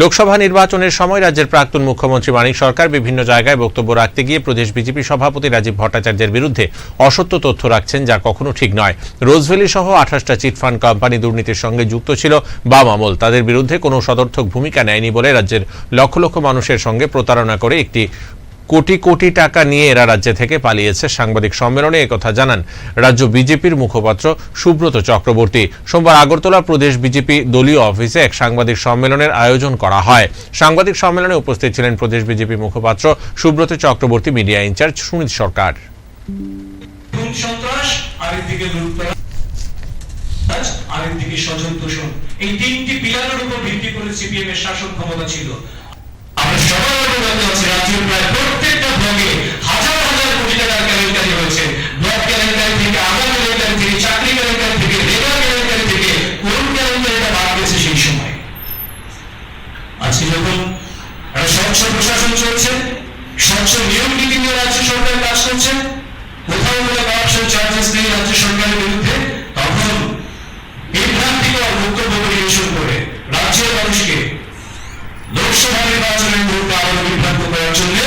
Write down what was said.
লোকসভা নির্বাচনের সময় রাজ্যের প্রাক্তন মুখ্যমন্ত্রী মানিক সরকার বিভিন্ন জায়গায় বক্তব্য রাখতে গিয়ে প্রদেশ বিজেপি সভাপতি রাজীব ভট্টাচার্যের বিরুদ্ধে অসত্য তথ্য রাখছেন, যা কখনো ঠিক নয়। রোজভেলি সহ আঠাশটা চিটফান্ড কোম্পানি দুর্নীতির সঙ্গে যুক্ত ছিল বাম আমল। তাদের বিরুদ্ধে কোনো সদর্থক ভূমিকা নেয়নি বলে রাজ্যের লক্ষ লক্ষ মানুষের সঙ্গে প্রতারণা করে একটি কোটি কোটি টাকা নিয়ে এরা রাজ্য থেকে পালিয়েছে। সাংবাদিক সম্মেলনে একথা জানান রাজ্য বিজেপির মুখপাত্র সুব্রত চক্রবর্তী। সোমবার আগরতলা প্রদেশ বিজেপি দলীয় অফিসে এক সাংবাদিক সম্মেলনের আয়োজন করা হয়। সাংবাদিক সম্মেলনে উপস্থিত ছিলেন প্রদেশ বিজেপি মুখপাত্র Subrata Chakraborty, media in charge Sunil Sarkar. ভিত্তি করে সিপিএম এর শাসন ক্ষমতা ছিল। আমরা সবাই আছি, রাজ্যের প্রায় স্বচ্ছ প্রশাসন চলছে স্বচ্ছ নিয়ম নীতি নিয়ে রাজ্য সরকার কাজ করছে। কোথাও কোনো করাপশন চার্জেস নেই রাজ্য সরকারের বিরুদ্ধে। তখন বিভ্রান্তিকর বক্তব্য পরিবেশন করে রাজ্যের মানুষকে। লোকসভা নির্বাচনের গুরুত্ব আরও বিভ্রান্ত করার জন্য